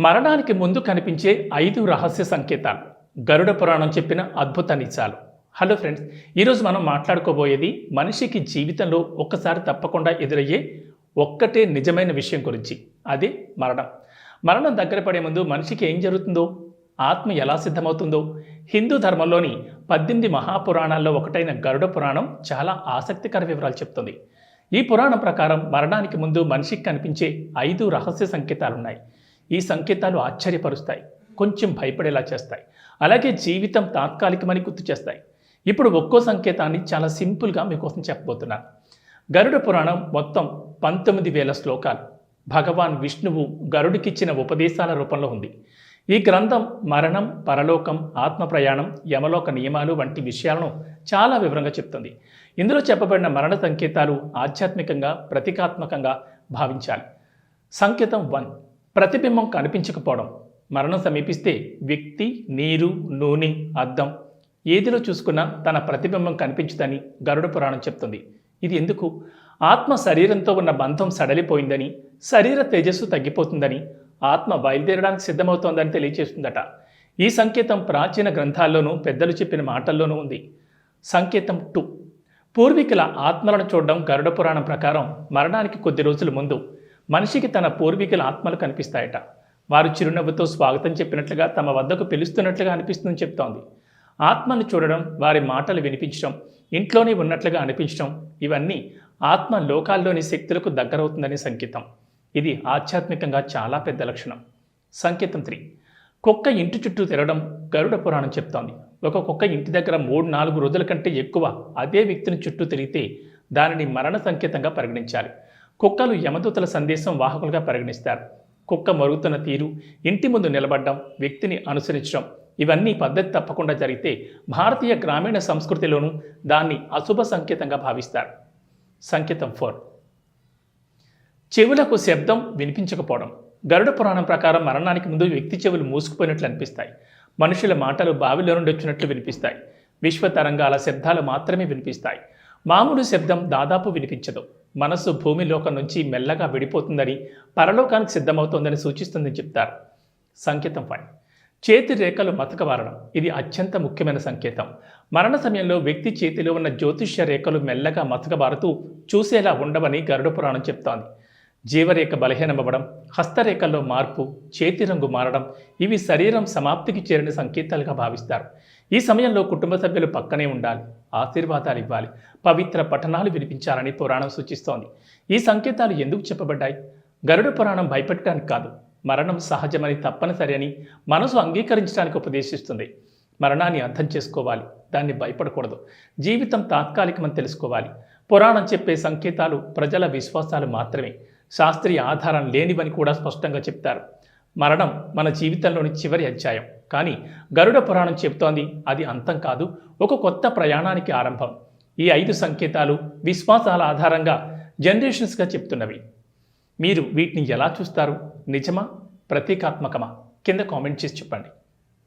మరణానికి ముందు కనిపించే ఐదు రహస్య సంకేతాలు. గరుడ పురాణం చెప్పిన అద్భుత నిజాలు. హలో ఫ్రెండ్స్ ఈరోజు మనం మాట్లాడుకోబోయేది మనిషికి జీవితంలో ఒక్కసారి తప్పకుండా ఎదురయ్యే ఒక్కటే నిజమైన విషయం గురించి. అదే మరణం. మరణం దగ్గర పడే ముందు మనిషికి ఏం జరుగుతుందో ఆత్మ ఎలా సిద్ధమవుతుందో హిందూ ధర్మంలోని పద్దెనిమిది మహాపురాణాల్లో ఒకటైన గరుడ పురాణం చాలా ఆసక్తికర వివరాలు చెప్తుంది. ఈ పురాణం ప్రకారం మరణానికి ముందు మనిషికి కనిపించే ఐదు రహస్య సంకేతాలున్నాయి. ఈ సంకేతాలు ఆశ్చర్యపరుస్తాయి కొంచెం భయపడేలా చేస్తాయి. అలాగే జీవితం తాత్కాలికమని గుర్తు చేస్తాయి. ఇప్పుడు ఒక్కో సంకేతాన్ని చాలా సింపుల్గా మీకోసం చెప్పబోతున్నాను. గరుడ పురాణం మొత్తం పంతొమ్మిది వేల శ్లోకాలు. భగవాన్ విష్ణువు గరుడికిచ్చిన ఉపదేశాల రూపంలో ఉంది. ఈ గ్రంథం మరణం పరలోకం ఆత్మ ప్రయాణం యమలోక నియమాలు వంటి విషయాలను చాలా వివరంగా చెప్తుంది. ఇందులో చెప్పబడిన మరణ సంకేతాలు ఆధ్యాత్మికంగా ప్రతీకాత్మకంగా భావించాలి. సంకేతం వన్. ప్రతిబింబం కనిపించకపోవడం. మరణం సమీపిస్తే వ్యక్తి నీరు నూనె అద్దం ఏదిలో చూసుకున్నా తన ప్రతిబింబం కనిపించదని గరుడ పురాణం చెప్తుంది. ఇది ఎందుకు? ఆత్మ శరీరంతో ఉన్న బంధం సడలిపోయిందని శరీర తేజస్సు తగ్గిపోతుందని ఆత్మ బయలుదేరడానికి సిద్ధమవుతోందని తెలియజేస్తుందట ఈ సంకేతం ప్రాచీన గ్రంథాల్లోనూ పెద్దలు చెప్పిన మాటల్లోనూ ఉంది. సంకేతం టూ పూర్వీకుల ఆత్మలను చూడడం గరుడ పురాణం ప్రకారం మరణానికి కొద్ది రోజుల ముందు మనిషికి తన పూర్వీకుల ఆత్మలు కనిపిస్తాయట. వారు చిరునవ్వుతో స్వాగతం చెప్పినట్లుగా తమ వద్దకు పిలుస్తున్నట్లుగా అనిపిస్తుందని చెప్తోంది. ఆత్మను చూడడం వారి మాటలు వినిపించడం ఇంట్లోనే ఉన్నట్లుగా అనిపించడం ఇవన్నీ ఆత్మ లోకాల్లోని శక్తులకు దగ్గరవుతుందనే సంకేతం. ఇది ఆధ్యాత్మికంగా చాలా పెద్ద లక్షణం. సంకేతం త్రీ. కుక్క ఇంటి చుట్టూ తిరగడం గరుడ పురాణం చెప్తోంది. ఒక కుక్క ఇంటి దగ్గర మూడు నాలుగు రోజుల కంటే ఎక్కువ అదే వ్యక్తిని చుట్టూ తిరిగితే దానిని మరణ సంకేతంగా పరిగణించాలి. కుక్కలు యమదూతల సందేశం వాహకులుగా పరిగణిస్తారు. కుక్క మరుగుతున్న తీరు ఇంటి ముందు నిలబడడం వ్యక్తిని అనుసరించడం ఇవన్నీ పద్ధతి తప్పకుండా జరిగితే భారతీయ గ్రామీణ సంస్కృతిలోనూ దాన్ని అశుభ సంకేతంగా భావిస్తారు. సంకేతం ఫోర్. చెవులకు శబ్దం వినిపించకపోవడం. గరుడ పురాణం ప్రకారం మరణానికి ముందు వ్యక్తి చెవులు మూసుకుపోయినట్లు అనిపిస్తాయి. మనుషుల మాటలు బావిలో నుండి వచ్చినట్లు వినిపిస్తాయి. విశ్వ తరంగాల శబ్దాలు మాత్రమే వినిపిస్తాయి. మామూలు శబ్దం దాదాపు వినిపించదు. మనస్సు భూమిలోకం నుంచి మెల్లగా విడిపోతుందని పరలోకానికి సిద్ధమవుతోందని సూచిస్తుందని చెప్తారు. సంకేతం ఫైవ్. చేతి రేఖలు మతకబారడం. ఇది అత్యంత ముఖ్యమైన సంకేతం. మరణ సమయంలో వ్యక్తి చేతిలో ఉన్న జ్యోతిష్య రేఖలు మెల్లగా మతకబారుతూ చూసేలా ఉండవని గరుడ పురాణం చెప్తోంది. జీవరేఖ బలహీనమవ్వడం హస్తరేఖల్లో మార్పు చేతి రంగు మారడం ఇవి శరీరం సమాప్తికి చేరిన సంకేతాలుగా భావిస్తారు. ఈ సమయంలో కుటుంబ సభ్యులు పక్కనే ఉండాలి. ఆశీర్వాదాలు ఇవ్వాలి. పవిత్ర పఠనాలు వినిపించాలని పురాణం సూచిస్తోంది. ఈ సంకేతాలు ఎందుకు చెప్పబడ్డాయి? గరుడ పురాణం భయపెట్టడానికి కాదు. మరణం సహజమని తప్పనిసరి అని మనసు అంగీకరించడానికి ఉపదేశిస్తుంది. మరణాన్ని అర్థం చేసుకోవాలి. దాన్ని భయపడకూడదు. జీవితం తాత్కాలికమని తెలుసుకోవాలి. పురాణం చెప్పే సంకేతాలు ప్రజల విశ్వాసాలు మాత్రమే. శాస్త్రీయ ఆధారం లేనివని కూడా స్పష్టంగా చెప్తారు. మరణం మన జీవితంలోని చివరి అధ్యాయం. కానీ గరుడ పురాణం చెబుతోంది అది అంతం కాదు ఒక కొత్త ప్రయాణానికి ఆరంభం. ఈ ఐదు సంకేతాలు విశ్వాసాల ఆధారంగా జనరేషన్స్గా చెప్తున్నవి మీరు వీటిని ఎలా చూస్తారు? నిజమా? ప్రతీకాత్మకమా? కింద కామెంట్ చేసి చెప్పండి.